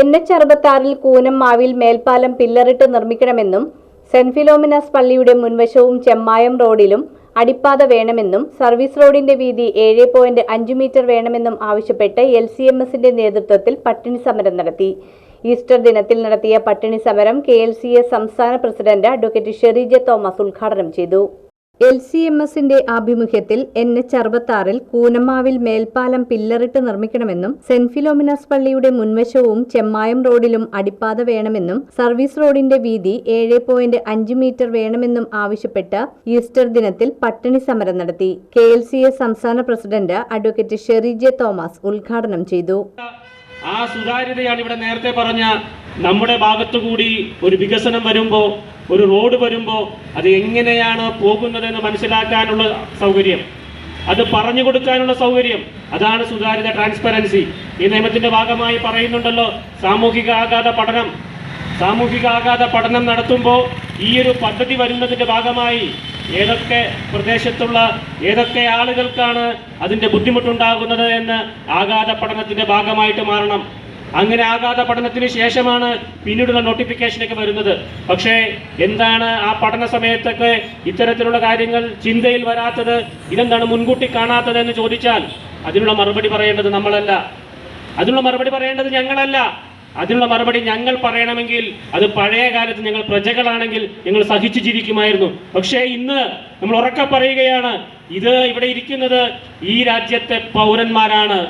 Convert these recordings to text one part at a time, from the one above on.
N H അറുപത്താറിൽ കൂനം മാവിൽ മേൽപ്പാലം പില്ലറിട്ട് നിർമ്മിക്കണമെന്നും saint Philomena's പള്ളിയുടെ മുൻവശവും ചെമ്മായം റോഡിലും അടിപ്പാത വേണമെന്നും സർവീസ് റോഡിന്റെ വീതി ഏഴ് പോയിന്റ് അഞ്ച് മീറ്റർ വേണമെന്നും ആവശ്യപ്പെട്ട് എൽ സി എം എസിന്റെ നേതൃത്വത്തിൽ പട്ടിണി സമരം നടത്തി. ഈസ്റ്റർ ദിനത്തിൽ നടത്തിയ പട്ടിണി സമരം കെ എൽ സി എസ് സംസ്ഥാന president advocate Sherry J Thomas ഉദ്ഘാടനം ചെയ്തു. എൽ സി എം എസിന്റെ ആഭിമുഖ്യത്തിൽ എൻ എച്ച് അറുപത്തി കൂനമാവിൽ മേൽപ്പാലം പില്ലറിട്ട് നിർമ്മിക്കണമെന്നും സെന്റ് ഫിലോമിനാസ് പള്ളിയുടെ മുൻവശവും ചെമ്മായം റോഡിലും അടിപ്പാത വേണമെന്നും സർവീസ് റോഡിന്റെ വീതി ഏഴ് പോയിന്റ് അഞ്ച് മീറ്റർ വേണമെന്നും ആവശ്യപ്പെട്ട് ഈസ്റ്റർ ദിനത്തിൽ പട്ടിണി സമരം നടത്തി. കെ എൽ സി എസ് സംസ്ഥാന president advocate Sherry J Thomas ഉദ്ഘാടനം ചെയ്തു. ആ സുതാര്യതയാണ് ഇവിടെ നേരത്തെ പറഞ്ഞ നമ്മുടെ ഭാഗത്തു കൂടി ഒരു വികസനം വരുമ്പോൾ ഒരു റോഡ് വരുമ്പോൾ അത് എങ്ങനെയാണ് പോകുന്നതെന്ന് മനസ്സിലാക്കാനുള്ള സൗകര്യം. അത് പറഞ്ഞു കൊടുക്കാനുള്ള സൗകര്യം. അതാണ് സുതാര്യത ട്രാൻസ്പെറൻസി ഈ നിയമത്തിന്റെ ഭാഗമായി പറയുന്നുണ്ടല്ലോ സാമൂഹിക ആഘാത പഠനം. സാമൂഹിക ആഘാത പഠനം നടത്തുമ്പോൾ ഈ ഒരു പദ്ധതി വരുന്നതിന്റെ ഭാഗമായി ഏതൊക്കെ പ്രദേശത്തുള്ള ഏതൊക്കെ ആളുകൾക്കാണ് അതിന്റെ ബുദ്ധിമുട്ടുണ്ടാകുന്നത് എന്ന് ആഘാത പഠനത്തിന്റെ ഭാഗമായിട്ട് മാറണം. അങ്ങനെ ആഘാത പഠനത്തിന് ശേഷമാണ് പിന്നീടുള്ള നോട്ടിഫിക്കേഷനൊക്കെ വരുന്നത്. പക്ഷേ എന്താണ് ആ പഠന സമയത്തൊക്കെ ഇത്തരത്തിലുള്ള കാര്യങ്ങൾ ചിന്തയിൽ വരാത്തത്? ഇതെന്താണ് മുൻകൂട്ടി കാണാത്തത് എന്ന് ചോദിച്ചാൽ അതിനുള്ള മറുപടി പറയേണ്ടത് നമ്മളല്ല. അതിനുള്ള മറുപടി പറയേണ്ടത് ഞങ്ങളല്ല. അതിനുള്ള മറുപടി ഞങ്ങൾ പറയണമെങ്കിൽ അത് പഴയ കാലത്ത് ഞങ്ങൾ പ്രജകളാണെങ്കിൽ ഞങ്ങൾ സഹിച്ചു ജീവിക്കുമായിരുന്നു. പക്ഷേ ഇന്ന് നമ്മൾ ഉറക്കെ പറയുകയാണ് ഇത് ഇവിടെ ഇരിക്കുന്നത് ഈ രാജ്യത്തെ പൗരന്മാരാണ്.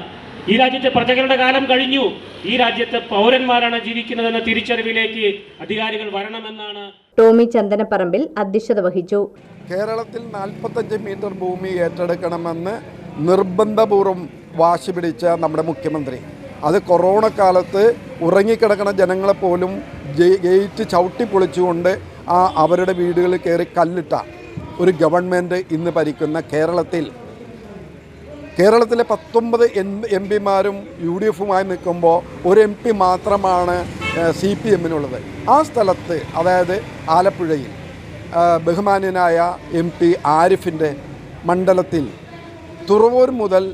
ഈ രാജ്യത്തെ പ്രജകളുടെ കാലം കഴിഞ്ഞു. ഈ രാജ്യത്തെ പൗരന്മാരാണ് ജീവിക്കുന്നതെന്ന തിരിച്ചറിവിലേക്ക് അധികാരികൾ വരണമെന്നാണ് ടോമി ചന്ദനപ്പറമ്പിൽ അധ്യക്ഷത വഹിച്ചു. കേരളത്തിൽ നാൽപ്പത്തഞ്ച് മീറ്റർ ഭൂമി ഏറ്റെടുക്കണമെന്ന് നിർബന്ധപൂർവം വാശി പിടിച്ച നമ്മുടെ മുഖ്യമന്ത്രി. അത് കൊറോണ കാലത്ത് ഉറങ്ങിക്കിടക്കുന്ന ജനങ്ങളെ പോലും ഗേറ്റ് ചവിട്ടി പൊളിച്ചുകൊണ്ട് ആ അവരുടെ വീടുകളിൽ കയറി കല്ലിട്ട ഒരു ഗവൺമെന്റ് ഇന്ന് ഭരിക്കുന്ന കേരളത്തിൽ കേരളത്തിലെ പത്തൊമ്പത് എം പിമാരും യു ഡി എഫുമായി നിൽക്കുമ്പോൾ ഒരു എം പി മാത്രമാണ് സി പി എമ്മിനുള്ളത്. ആ സ്ഥലത്ത് അതായത് ആലപ്പുഴയിൽ ബഹുമാന്യനായ എം പി ആരിഫിന്റെ മണ്ഡലത്തിൽ തുറവൂർ മുതൽ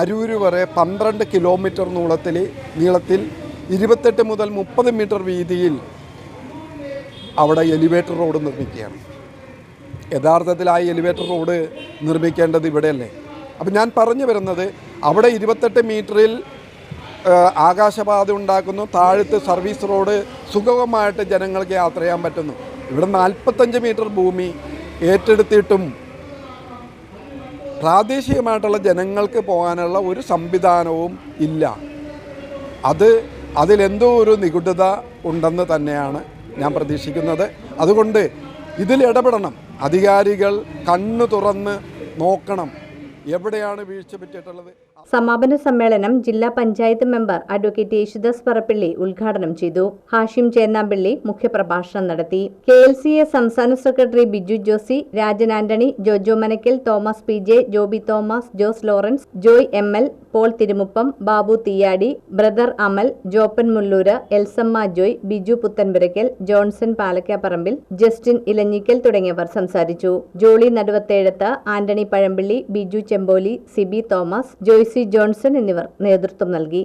അരൂര് വരെ പന്ത്രണ്ട് കിലോമീറ്റർ നീളത്തിൽ നീളത്തിൽ ഇരുപത്തെട്ട് മുതൽ മുപ്പത് മീറ്റർ വീതിയിൽ അവിടെ എലിവേറ്റർ റോഡ് നിർമ്മിക്കുകയാണ്. യഥാർത്ഥത്തിൽ ആ എലിവേറ്റർ റോഡ് നിർമ്മിക്കേണ്ടത് ഇവിടെയല്ലേ? അപ്പം ഞാൻ പറഞ്ഞു വരുന്നത് അവിടെ ഇരുപത്തെട്ട് മീറ്ററിൽ ആകാശപാത ഉണ്ടാക്കുന്നു. താഴത്ത് സർവീസ് റോഡ് സുഗമമായിട്ട് ജനങ്ങൾക്ക് യാത്ര ചെയ്യാൻ പറ്റുന്നു. ഇവിടെ നാൽപ്പത്തഞ്ച് മീറ്റർ ഭൂമി ഏറ്റെടുത്തിട്ടും പ്രാദേശികമായിട്ടുള്ള ജനങ്ങൾക്ക് പോകാനുള്ള ഒരു സംവിധാനവും ഇല്ല. അത് അതിലെന്തോ ഒരു നിഗൂഢത ഉണ്ടെന്ന് തന്നെയാണ് ഞാൻ പ്രതീക്ഷിക്കുന്നത്. അതുകൊണ്ട് ഇതിൽ ഇടപെടണം. അധികാരികൾ കണ്ണു തുറന്ന് നോക്കണം. എവിടെയാണ് വീഴ്ച പറ്റിയിട്ടുള്ളത്? സമാപന സമ്മേളനം ജില്ലാ പഞ്ചായത്ത് മെമ്പർ അഡ്വക്കേറ്റ് യേശുദാസ് പറപ്പിള്ളി ഉദ്ഘാടനം ചെയ്തു. ഹാഷിം ചേന്നാമ്പിള്ളി മുഖ്യപ്രഭാഷണം നടത്തി. കെ എൽ സി എ സംസ്ഥാന secretary Biju Josy Rajan Antony Jojo Manakkal Thomas P J Joby Thomas Jose Lawrence Joy M L Paul Thirumuppam Babu Theeyadi brother Amal Joppan Mulloor Elsamma Joy Biju Puthenpurackal Johnson Palakkaparambil Justin Elanjikkal തുടങ്ങിയവർ സംസാരിച്ചു. ജോളി നടുവത്തേഴത്ത് ആന്റണി പഴമ്പിള്ളി ബിജു ചെമ്പോലി സിബി തോമസ് ജോയ്സി ജോൺസൺ എന്നിവർ നേതൃത്വം നൽകി.